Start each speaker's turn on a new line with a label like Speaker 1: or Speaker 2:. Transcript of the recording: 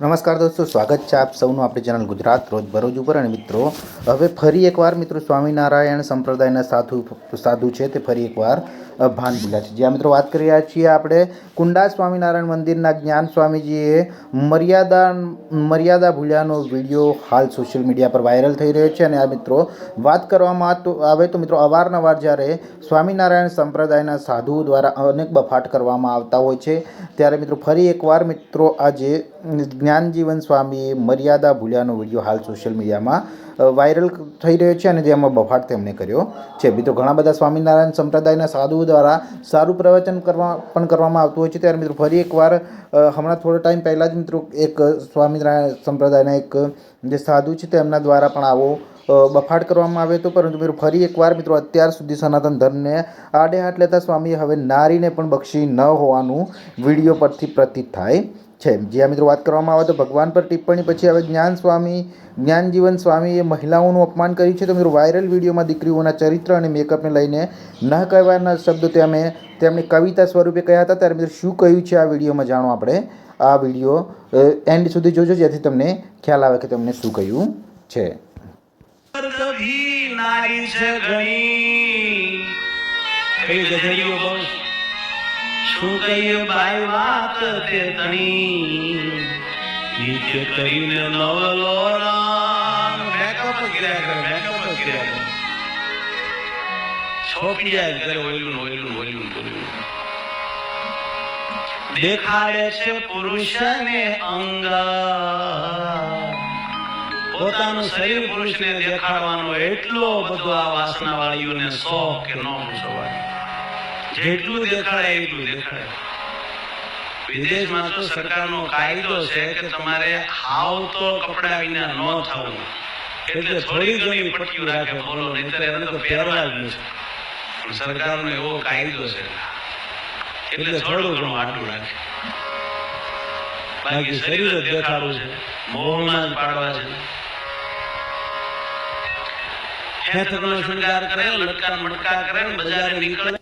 Speaker 1: નમસ્કાર દોસ્તો, સ્વાગત છે આપ સૌનું આપણી ચેનલ ગુજરાત રોજ બરોજ ઉપર. અને મિત્રો, હવે ફરી એકવાર મિત્રો સ્વામિનારાયણ સંપ્રદાયના સાધુ સાધુ છે તે ફરી એકવાર ભાન ભૂલ્યા છે. જ્યાં મિત્રો વાત કરી રહ્યા છીએ આપણે કુંડા સ્વામિનારાયણ મંદિરના જ્ઞાન સ્વામીજીએ મર્યાદા મર્યાદા ભૂલ્યાનો વીડિયો હાલ સોશિયલ મીડિયા પર વાયરલ થઈ રહ્યો છે. અને આ મિત્રો, વાત કરવામાં તો આવે તો મિત્રો, અવારનવાર જ્યારે સ્વામિનારાયણ સંપ્રદાયના સાધુઓ દ્વારા અનેક બફાટ કરવામાં આવતા હોય છે, ત્યારે મિત્રો ફરી એકવાર મિત્રો આજે જ્ઞાનજીવન સ્વામીએ મર્યાદા ભૂલ્યાનો વીડિયો હાલ સોશિયલ મીડિયામાં વાયરલ થઈ રહ્યો છે અને જેમાં બફાટ તેમણે કર્યો છે. બીજો ઘણા બધા સ્વામિનારાયણ સંપ્રદાયના સાધુઓ દ્વારા સારું પ્રવચન કરવા, પણ કરવામાં આવતું હોય છે. ત્યારે મિત્રો, ફરી એકવાર હમણાં થોડો ટાઈમ પહેલાં જ મિત્રો, એક સ્વામિનારાયણ સંપ્રદાયના એક, જે સાધુ છે તેમના દ્વારા પણ આવો બફાટ કરવામાં આવ્યો હતો. પરંતુ મિત્રો, ફરી એકવાર મિત્રો, અત્યાર સુધી સનાતન ધર્મને આડે હાથ લેતા સ્વામીએ હવે નારીને પણ બક્ષી ન હોવાનું વીડિયો પરથી પ્રતીત થાય. છે. જ્યાં મિત્રો વાત કરવામાં આવે તો ભગવાન પર ટિપ્પણી પછી હવે જ્ઞાન સ્વામી જ્ઞાનજીવન સ્વામીએ મહિલાઓનું અપમાન કર્યું છે. તો મિત્રો વાયરલ વિડીયોમાં દીકરીઓના ચરિત્ર અને મેકઅપને લઈને ન કહેવાના શબ્દો તેમણે તેમણે કવિતા સ્વરૂપે કહ્યા હતા. ત્યારે મિત્રો શું કહ્યું છે આ વિડીયોમાં જાણો આપણે. આ વીડિયો એન્ડ સુધી જોજો જેથી તમને ખ્યાલ આવે કે તમને શું કહ્યું છે.
Speaker 2: નારી છે ઘણી શું કહીએ ભાઈ વાત તે તણી? નીચે કરીને નવલોરા મેકઅપ કર્યા કરે મેકઅપ કર્યા કરે. છોપી જાય કરે ઓયલું ને ઓયલું દેખાડે છે પુરુષને અંગ. પોતાનું શરીર પુરુષને દેખાડવાનો એટલો બધો આ વાસના વાળીઓને શોખ કે ન સવાય જેટલું દેખાડે એટલું દેખાડે. વિદેશમાં તો સરકારનો કાયદો છે કે તમારે હાવ તો કપડા વિના ન થવું. એટલે થોડી ઘણી પટ્ટીઓ રાખે બોલો નહીંતર એને તો પહેરવા જ નથી સરકારનો એવો કાયદો છે. એટલે થોડું ઘણું આટલું રાખે. બાકી શરીર જ દેખાડવું છે. મોહમાં જ પાડવા છે. હેતકનો શણગાર કરે લટકા મટકા કરે ને બજારે નીકળે.